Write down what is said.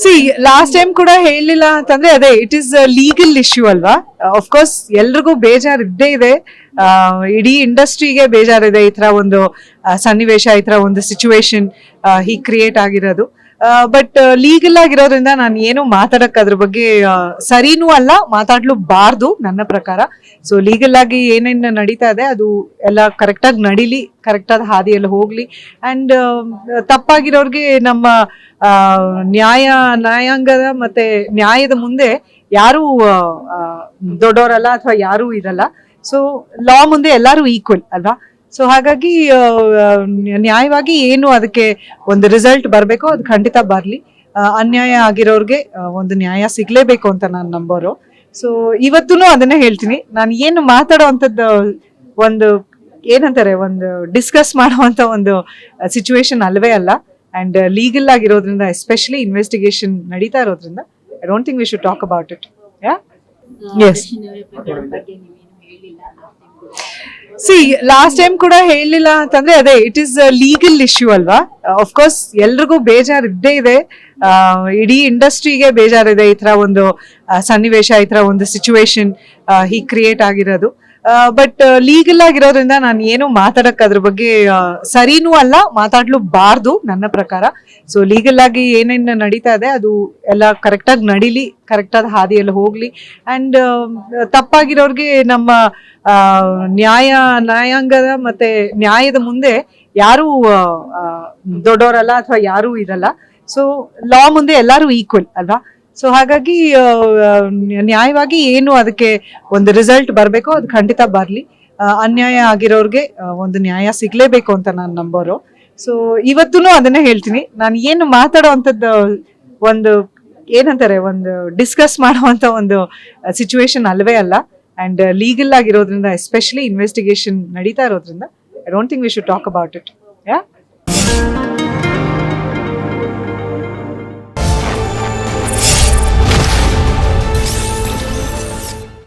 C last time ಕೂಡ ಹೇಳಿಲ್ಲ ಅಂತಂದ್ರೆ ಅದೇ ಇಟ್ ಇಸ್ ಲೀಗಲ್ ಇಶ್ಯೂ ಅಲ್ವಾ? ಕೋರ್ಸ್ ಎಲ್ರಿಗೂ ಬೇಜಾರ್ ಇದ್ದೇ ಇದೆ ಇಡೀ ಇಂಡಸ್ಟ್ರಿಗೆ ಬೇಜಾರಿದೆ ಈ ತರ ಒಂದು ಸನ್ನಿವೇಶ ಈ ತರ ಒಂದು ಸಿಚುವೇಶನ್ ಹೀಗೆ ಕ್ರಿಯೇಟ್ ಆಗಿರೋದು. ಬಟ್ ಲೀಗಲ್ ಆಗಿರೋದ್ರಿಂದ ನಾನು ಏನು ಮಾತಾಡಕ್ ಅದ್ರ ಬಗ್ಗೆ ಸರಿನೂ ಅಲ್ಲ ಮಾತಾಡ್ಲೂಬಾರ್ದು ನನ್ನ ಪ್ರಕಾರ. ಸೊ ಲೀಗಲ್ ಆಗಿ ಏನೇನು ನಡೀತಾ ಇದೆ, ಅದು ಎಲ್ಲ ಕರೆಕ್ಟಾಗಿ ನಡೀಲಿ ಕರೆಕ್ಟಾದ ಹಾದಿಯಲ್ಲಿ ಹೋಗ್ಲಿ. ಅಂಡ್ ತಪ್ಪಾಗಿರೋರ್ಗೆ ನಮ್ಮ ನ್ಯಾಯ, ನ್ಯಾಯಾಂಗದ ಮತ್ತೆ ನ್ಯಾಯದ ಮುಂದೆ ಯಾರು ದೊಡ್ಡವರಲ್ಲ ಅಥವಾ ಯಾರು ಇರಲ್ಲ. ಸೊ ಲಾ ಮುಂದೆ ಎಲ್ಲರೂ ಈಕ್ವಲ್ ಅಲ್ವಾ? ಸೊ ಹಾಗಾಗಿ ನ್ಯಾಯವಾಗಿ ಏನು ಅದಕ್ಕೆ ಒಂದು ರಿಸಲ್ಟ್ ಬರಬೇಕೋ ಅದು ಖಂಡಿತ ಬರಲಿ. ಅನ್ಯಾಯ ಆಗಿರೋರಿಗೆ ಒಂದು ನ್ಯಾಯ ಸಿಗಲೇಬೇಕು ಅಂತ ನಾನು ನಂಬೋರು. ಸೊ ಇವತ್ತೂ ಅದನ್ನೇ ಹೇಳ್ತೀನಿ. ನಾನು ಏನು ಮಾತಾಡೋ ಅಂಥದ್ದು ಒಂದು ಏನಂತಾರೆ ಒಂದು ಡಿಸ್ಕಸ್ ಮಾಡುವಂಥ ಒಂದು ಸಿಚುವೇಶನ್ ಅಲ್ವೇ ಅಲ್ಲ. ಅಂಡ್ ಲೀಗಲ್ ಆಗಿರೋದ್ರಿಂದ ಎಸ್ಪೆಷಲಿ ಇನ್ವೆಸ್ಟಿಗೇಷನ್ ನಡೀತಾ ಇರೋದ್ರಿಂದ I don't think we should talk about it yeah ಆ, ಸಿ ಲಾಸ್ಟ್ ಟೈಮ್ ಕೂಡ ಹೇಳಲಿಲ್ಲ ಅಂತಂದ್ರೆ ಅದೇ ಇಟ್ ಇಸ್ ಲೀಗಲ್ ಇಶ್ಯೂ ಅಲ್ವಾ ಕೋರ್ಸ್ ಎಲ್ರಿಗೂ ಬೇಜಾರು ಇದ್ದೇ ಇದೆ ಇಡೀ ಇಂಡಸ್ಟ್ರಿಗೆ ಬೇಜಾರಿದೆ ಈ ತರ ಒಂದು ಸನ್ನಿವೇಶ ಈ ತರ ಒಂದು ಸಿಚುವೇಶನ್ ಹೀಗೆ ಕ್ರಿಯೇಟ್ ಆಗಿರೋದು ಬಟ್ ಲೀಗಲ್ ಆಗಿರೋದ್ರಿಂದ ನಾನು ಏನು ಮಾತಾಡಕ್ ಅದ್ರ ಬಗ್ಗೆ ಸರಿನೂ ಅಲ್ಲ ಮಾತಾಡ್ಲೂಬಾರ್ದು ನನ್ನ ಪ್ರಕಾರ. ಸೊ ಲೀಗಲ್ ಆಗಿ ಏನೇನು ನಡೀತಾ ಇದೆ, ಅದು ಎಲ್ಲ ಕರೆಕ್ಟಾಗಿ ನಡೀಲಿ ಕರೆಕ್ಟಾದ ಹಾದಿಯಲ್ಲಿ ಹೋಗ್ಲಿ. ಅಂಡ್ ತಪ್ಪಾಗಿರೋರ್ಗೆ ನಮ್ಮ ನ್ಯಾಯ, ನ್ಯಾಯಾಂಗದ ಮತ್ತೆ ನ್ಯಾಯದ ಮುಂದೆ ಯಾರು ದೊಡ್ಡವರಲ್ಲ ಅಥವಾ ಯಾರು ಇರಲ್ಲ. ಸೊ ಲಾ ಮುಂದೆ ಎಲ್ಲರೂ ಈಕ್ವಲ್ ಅಲ್ವಾ? ಸೊ ಹಾಗಾಗಿ ನ್ಯಾಯವಾಗಿ ಏನು ಅದಕ್ಕೆ ಒಂದು ರಿಸಲ್ಟ್ ಬರಬೇಕು ಅದು ಖಂಡಿತ ಬರಲಿ. ಅನ್ಯಾಯ ಆಗಿರೋರಿಗೆ ಒಂದು ನ್ಯಾಯ ಸಿಗಲೇಬೇಕು ಅಂತ ನಾನು ನಂಬೋರು ಸೊ ಇವತ್ತೂ ಅದನ್ನೇ ಹೇಳ್ತೀನಿ. ನಾನು ಏನು ಮಾತಾಡೋವಂಥದ್ದು, ಒಂದು ಏನಂತಾರೆ, ಒಂದು ಡಿಸ್ಕಸ್ ಮಾಡುವಂಥ ಒಂದು ಸಿಚುವೇಶನ್ ಅಲ್ವೇ ಅಲ್ಲ. ಆ್ಯಂಡ್ ಲೀಗಲ್ ಆಗಿರೋದ್ರಿಂದ ಎಸ್ಪೆಷಲಿ ಇನ್ವೆಸ್ಟಿಗೇಷನ್ ನಡೀತಾ ಇರೋದ್ರಿಂದ I don't think we should talk about it yeah